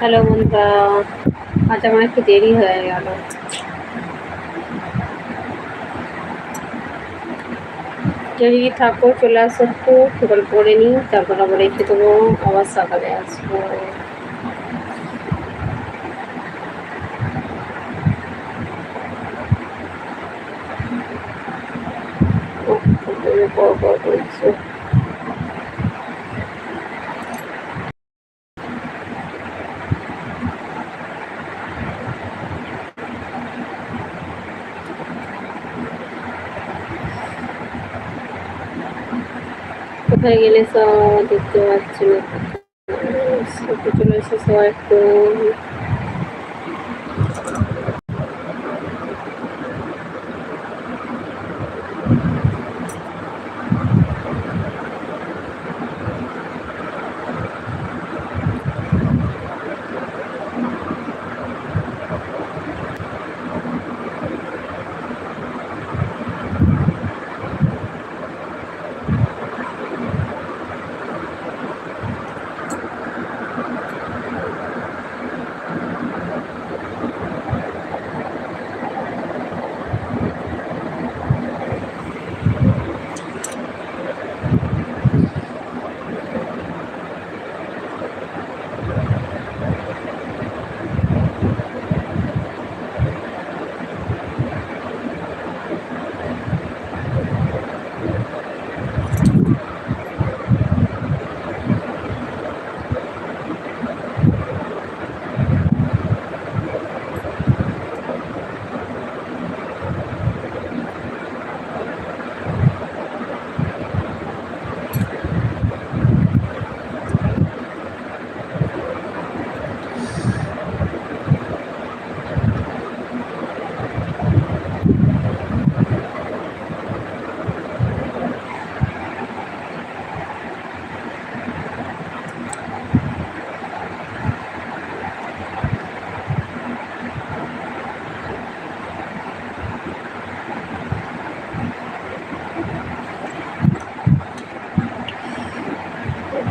Hello বন্ধুরা। আজ আমার একটু দেরি হয়ে গেল। যদি থাকো চলে আসো একটু করে নিই, তারপর আবার রেখে দেবো, আবার সকালে আসব পর পর করছ কোথায় গেলে সব দেখতে পাচ্ছি। না চলে এসে সবাই একটু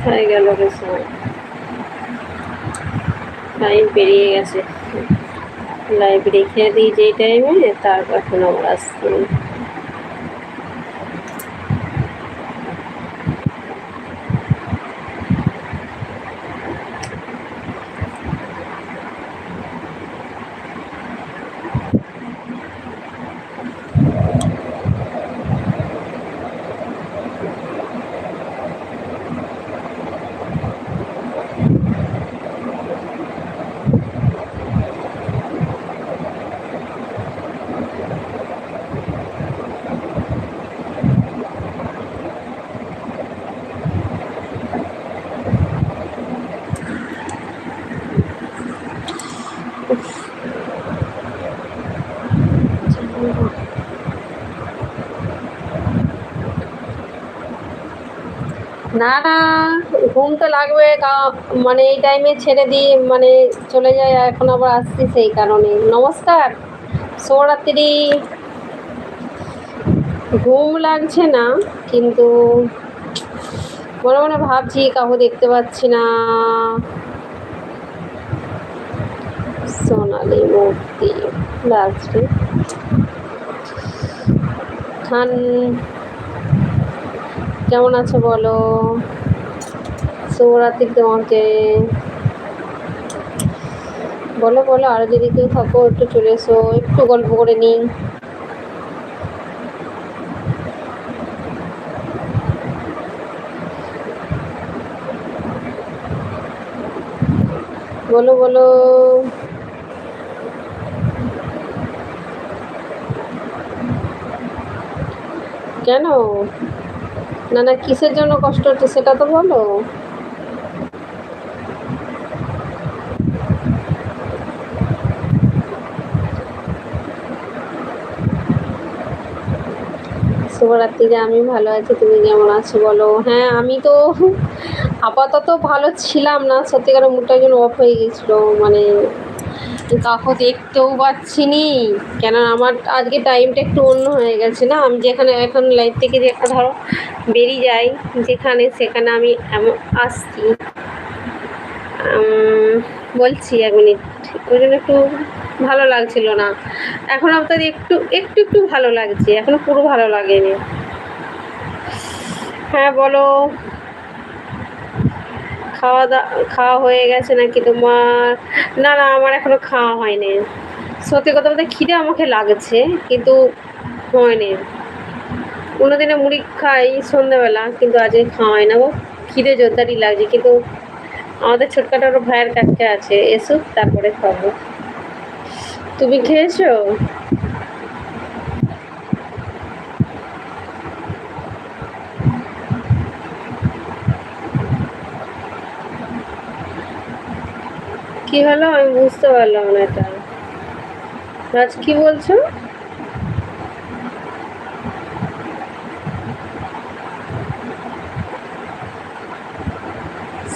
কোথায় গেল রে সময় টাইম পেরিয়ে গেছে। লাইভ রেখে দিই যেই টাইমে তারপর এখন আমরা আসতে না না, ঘুম তো লাগবে মানে এই টাইমে ছেড়ে দিয়ে মানে চলে যায় এখন আবার আসছি সেই কারণে। নমস্কার শুভরাত্রি ঘুম লাগছে না, কিন্তু মনে মনে ভাবছি কাউকে দেখতে পাচ্ছি না। সোনালি মূর্তি লাগছে খান কেমন আছো বলো? শুভরাত্রি তোমাকে। বলো বলো, আরও যদি কেউ থাকো, একটু চলে এসো, একটু গল্প করে নিই। বলো বলো। কেন? না না, কিসের জন্য কষ্ট হচ্ছে সেটা তো বলো। শুভরাত্রিরে আমি ভালো আছি, তুমি কেমন আছো বলো? হ্যাঁ আমি তো আপাতত ভালো ছিলাম না সত্যিকার মুখটা যেন অফ হয়ে গেছিল মানে কাউকে দেখতেও পাচ্ছি নি কেন আমার আজকে টাইমটা একটু অন্য হয়ে গেছে না। আমি যেখানে, এখন লাইফ থেকে যে ধরো বেরিয়ে যাই, যেখানে সেখানে আমি আসছি। বলছি এক মিনিট ওই জন্য একটু ভালো লাগছিল না। এখন আপনার একটু একটু একটু ভালো লাগছে। এখনও পুরো ভালো লাগেনি। হ্যাঁ বলো। খাওয়া দাওয়া খাওয়া হয়ে গেছে নাকি তোমার? না না, আমার এখনও খাওয়া হয়নি। সত্যি কথা বলতে খিদে আমাকে লাগছে, কিন্তু হয়নি। কোনোদিনে মুড়ি খাই সন্ধ্যাবেলা কিন্তু আজকে খাওয়া হয় না গো। খিদে জোরদারই লাগছে, কিন্তু আমাদের ছোটখাটো ভাইয়ের কাছে আছে, এসো, তারপরে খাব। তুমি খেয়েছো? কি হলো? আমি বুঝতে পারলাম না এটা। রাজ, কি বলছো?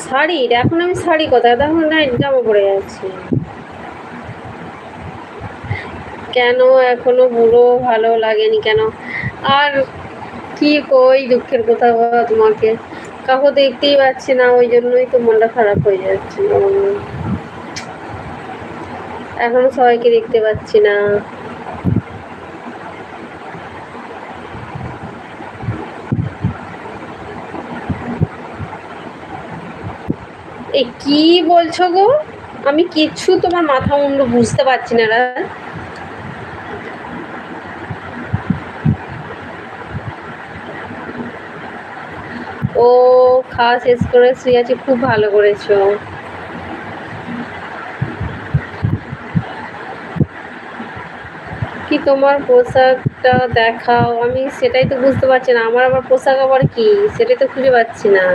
শাড়ির এখন আমি শাড়ি কোথায়? তখন নাইট জামা পরে যাচ্ছি। কেন এখনও বুড়ো, ভালো লাগেনি কেন? আর কি কই দুঃখের কথা তোমাকে? কাউকে দেখতেই পাচ্ছি না, ওই জন্যই তো মনটা খারাপ হয়ে যাচ্ছে। এখনও সবাইকে দেখতে পাচ্ছি না। এ কি বলছো গো? আমি কিচ্ছু তোমার মাথা মুন্ডু বুঝতে পারছি না রা ও, খাওয়া শেষ করে শুয়ে আছি খুব ভালো করেছ। তোমার পোশাকটা দেখাও, আমি সেটাই তো বুঝতে পারছি না। আমার আবার পোশাক আবার কি? সেটাই তো খুঁজে পাচ্ছি না।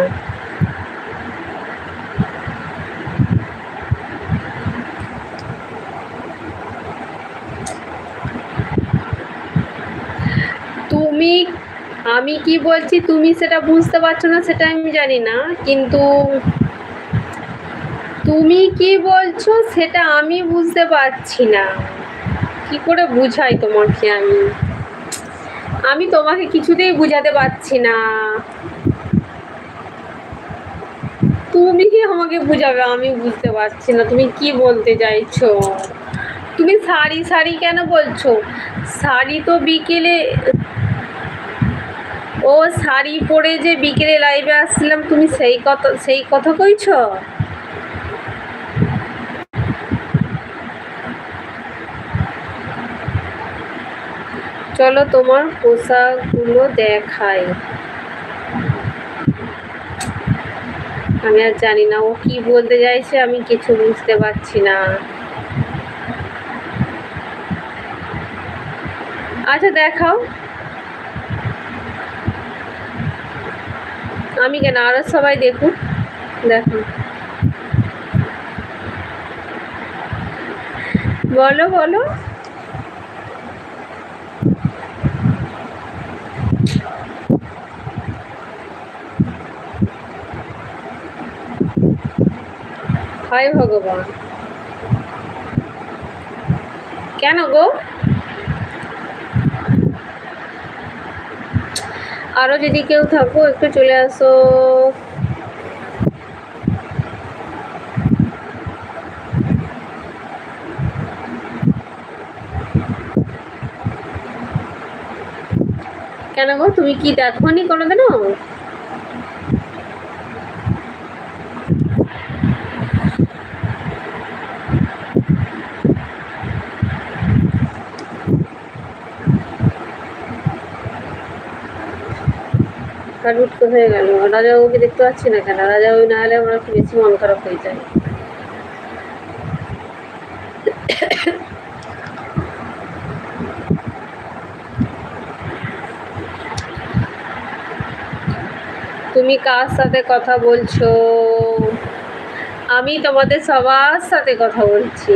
তুমি, আমি কি বলছি? তুমি সেটা বুঝতে পারছ না, সেটা আমি জানি না। কিন্তু তুমি কি বলছো, সেটা আমি বুঝতে পারছি না। কি করে বুঝাই তোমাকে আমি? আমি তোমাকে কিছুতেই বুঝাতে পারছি না। তুমি কি আমাকে বুঝাবে? আমি বুঝতে পারছি না। তুমি কি বলতে চাইছো? তুমি শাড়ি শাড়ি কেন বলছো? শাড়ি তো বিকেলে, ও শাড়ি পরে যে বিকেলে লাইভে আসছিলাম, তুমি সেই কথা সেই কথা কইছ? চলো তোমার পোশাকগুলো দেখাই। আমি আর জানি না ও কি বলতে চাইছে, আমি কিছু বুঝতে পারছি না। আচ্ছা দেখাও। আমি কেন? আরও সবাই দেখুন দেখো। বলো বলো। হায় ভগবান। কেন গো? আরও যদি কেউ থাকো, একটু চলে আসো। কেন গো? তুমি কি দেখো নি কোনোদিনও? কাটুট হয়ে গেল। রাজাবাবুকে দেখতে পাচ্ছি না কেন? রাজাবাবু না হলে আমার একটু বেশি মন খারাপ হয়ে যায়। তুমি কার সাথে কথা বলছো? আমি তোমাদের সবার সাথে কথা বলছি।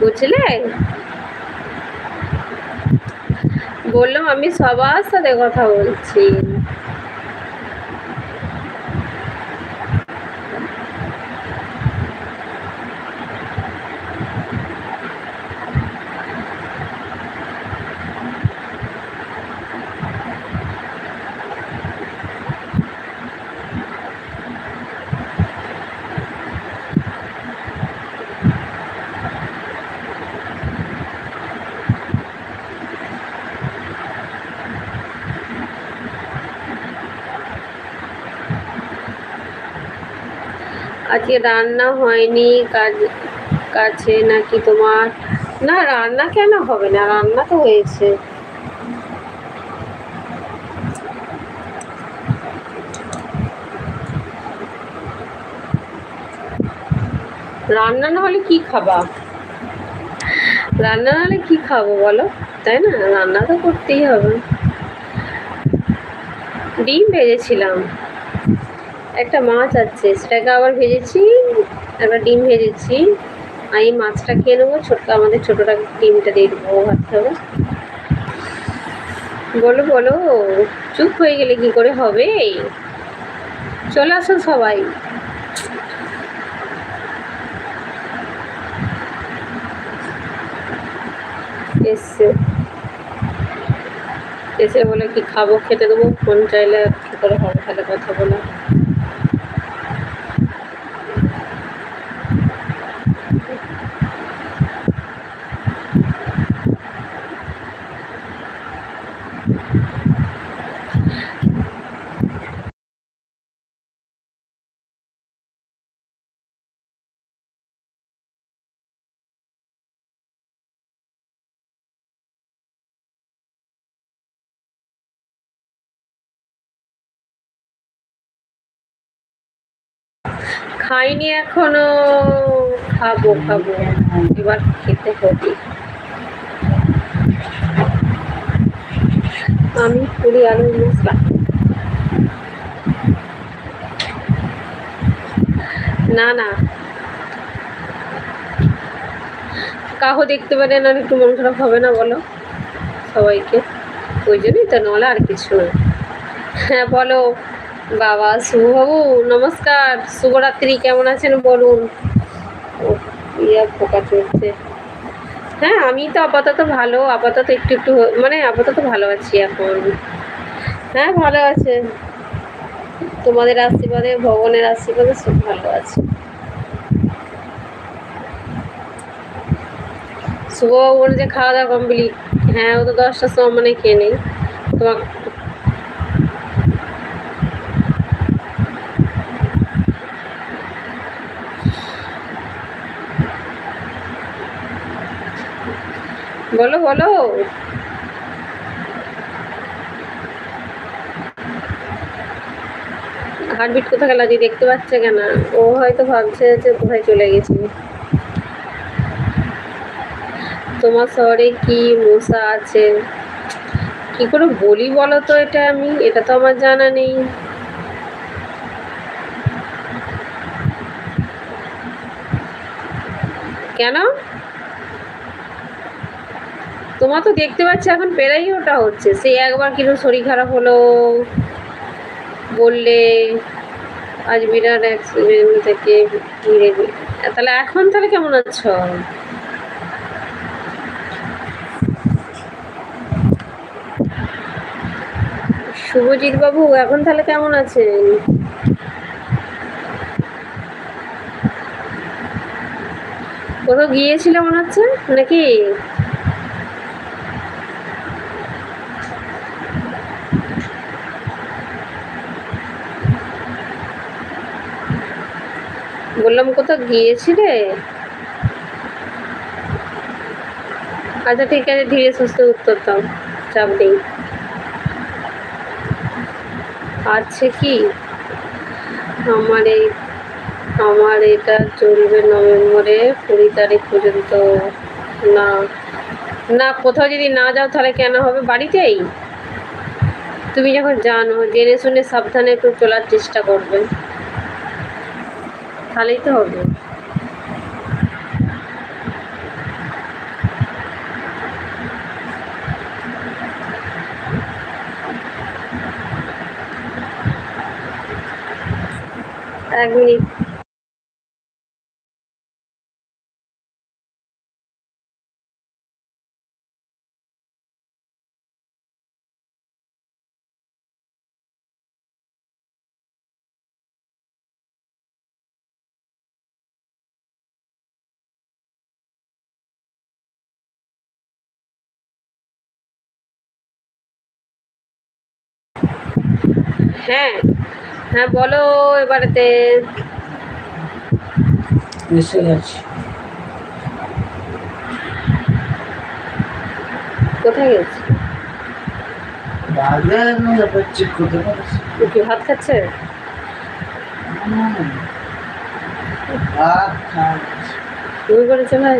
বুঝলে? বললাম আমি সবার সাথে কথা বলছি। আজকে রান্না হয়নি কাজ, কাছে নাকি তোমার? না, রান্না কেন হবে না? রান্না তো হয়েছে। রান্না না হলে কি খাবা? রান্না না হলে কি খাব বলো? তাই না? রান্না তো করতেই হবে। ডিম ভেজেছিলাম। একটা মাছ আছে, সেটাকে আবার ভেজেছি একটা ডিম ভেজেছি। আমি মাছটা খেয়ে নেব ছোট্ট আমাদের ছোটোটাকে ডিমটা দিয়ে দেবো ভাবতে হবে বলো বলো, চুপ হয়ে গেলে কি করে হবে? চলে আসো সবাই। এসছে। এসে বলে কি খাব, খেতে দেবো ফোন চাইলে কী করে হবে, তাহলে কথা বলা। খাইনি এখনও, খাব খাব। এবার খেতে হবে। আমি পুরি আলু মশলা না না। কাহো দেখতে পারেন আর একটু মন খারাপ হবে না বলো? সবাইকে। ওই জন্যই তো নলে আর কিছু না। হ্যাঁ বলো। বাবা, শুভবাবু, নমস্কার। শুভরাত্রি, কেমন আছেন বলুন? ফোকা চলছে। হ্যাঁ আমি তো আপাতত ভালো, আপাতত একটু একটু মানে আপাতত ভালো আছি এখন। হ্যাঁ ভালো আছে। তোমাদের আশীর্বাদে, ভগবানের আশীর্বাদে সব ভালো আছে। শুভবাবুর যে খাওয়া দাওয়া কমপ্লিট হ্যাঁ ও তো দশটার সময় মানে খেয়ে নেই। তোমার বলো বলো। হার্টবিট কোথায় গেল? যে দেখতে পাচ্ছে কেন? ও হয়তো ভাবছে যে কোথায় চলে গেছে। তোমার শহরে কি মশা আছে? কি করে বলি বলো তো এটা আমি? এটা তো আমার জানা নেই। কেন? তোমার তো দেখতে পাচ্ছি এখন পেরাই ওটা হচ্ছে। সেই একবার কীরকম শরীর খারাপ হলো, বললে আজ বিরাট অ্যাক্সিডেন্ট থেকে ফিরে তাহলে এখন তাহলে কেমন আছো? শুভজিৎ বাবু, এখন তাহলে কেমন আছেন? কোথাও গিয়েছিল মনে হচ্ছে? নাকি? বললাম, কোথাও গিয়েছিলে? আচ্ছা ঠিক আছে, ধীরে সুস্থ উত্তর দাও, চাপ নেই। আছে কি? আমার এই, আমার এটা চলবে নভেম্বরে, কুড়ি তারিখ পর্যন্ত। না না, কোথাও যদি না যাও, তাহলে কেন হবে? বাড়িতেই? তুমি যখন জানো, জেনে শুনে সাবধানে একটু চলার চেষ্টা করবে। তাহলেই তো হবে। এক মিনিট। হ্যাঁ হ্যাঁ বলো এবারেতে। কোথায় গেছে কি ভাত খাচ্ছে? ভাত খাচ্ছি। তুমি করেছ ভাই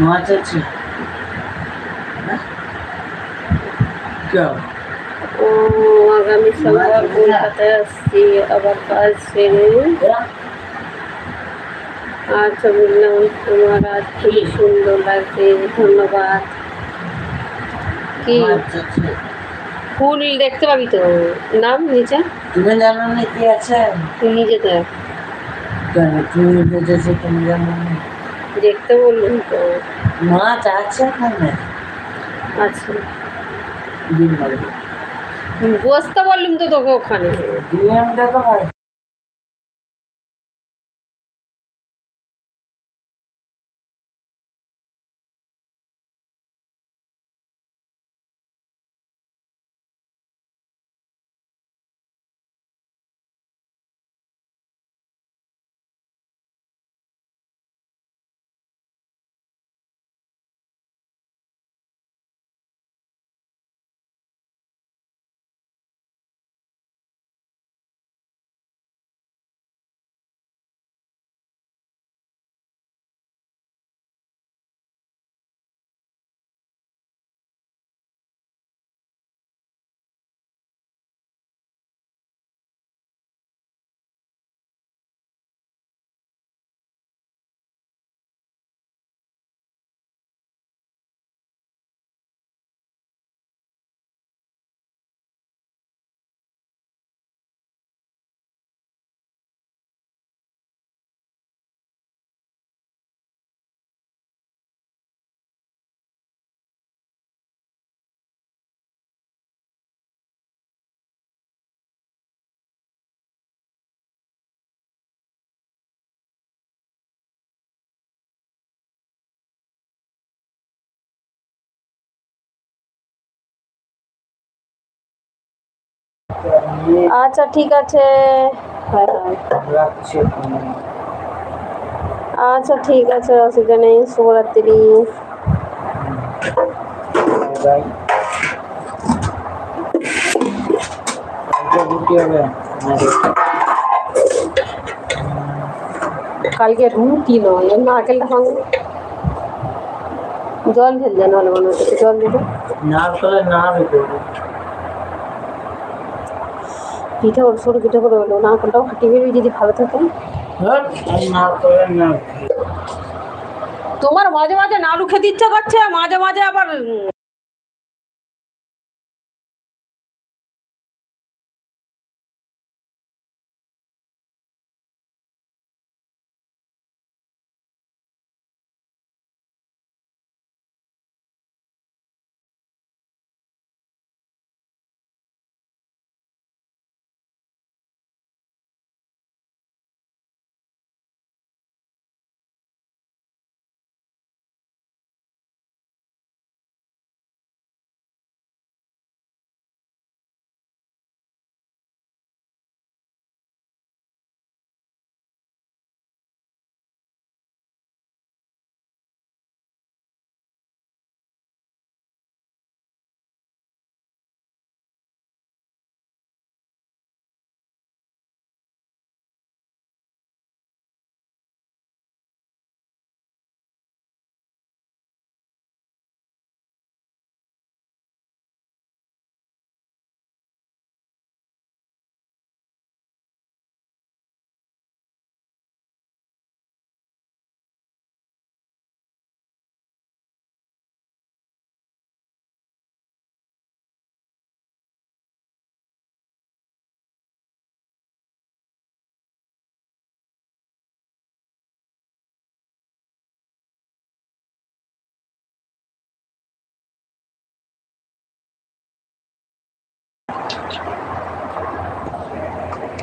মাছ আছে? ও আগামী সপ্তাহে কলকাতায় আসছি আবার কাজ সেরে আচ্ছা বললাম তোমার আজ খুবই সুন্দর লাগছে ধন্যবাদ। কি? আছে ফুল দেখতে পাবি তো? নাম নিচে। তুমি জানো না কি আছে? তুই নিজে দেখ। তুমি বুঝেছ তুমি জানো না? দেখতে বললাম তো। মাছ আছে ওখানে আচ্ছা বাড়ি বসতে বললাম তো তোকে ওখানে। ডিএমটা তো হয় আচ্ছা ঠিক আছে। আচ্ছা ঠিক আছে অসুবিধা নেই শুভরাত্রি কালকে রুটি নয় নারকেলটা ভাঙো জল ঢেল দেন ভালো মনে হচ্ছে জল দেবে। নারকেলে না ভিডিও সরু পিঠে করে হলো। না, কোনটাও বেরিয়ে যদি ভালো থাকে। তোমার মাঝে মাঝে নাড়ু খেতে ইচ্ছা করছে, মাঝে মাঝে আবার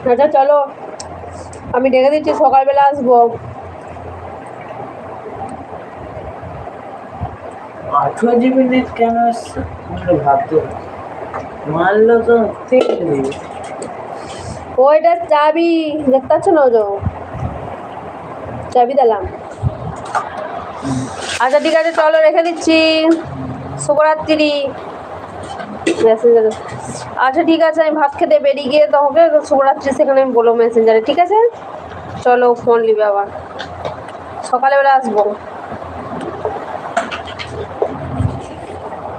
আচ্ছা চলো। আমি ডেকে দিচ্ছি সকালবেলা আসব। আঠেরো জিবি নেট কেন আসছে? ভাবতে মারলো তো ঠিক নেই। ওইটা চাবি দেখতে পাচ্ছ না চাবি দিলাম। আচ্ছা ঠিক আছে চলো রেখে দিচ্ছি। শুভরাত্রি। মেসেঞ্জারে আচ্ছা ঠিক আছে, আমি ভাত খেতে বেরিয়ে গিয়ে তোমাকে শুভরাত্রি সেখানে আমি বলব মেসেঞ্জারে ঠিক আছে? চলো ফোন নিবে আবার। সকালবেলা আসব।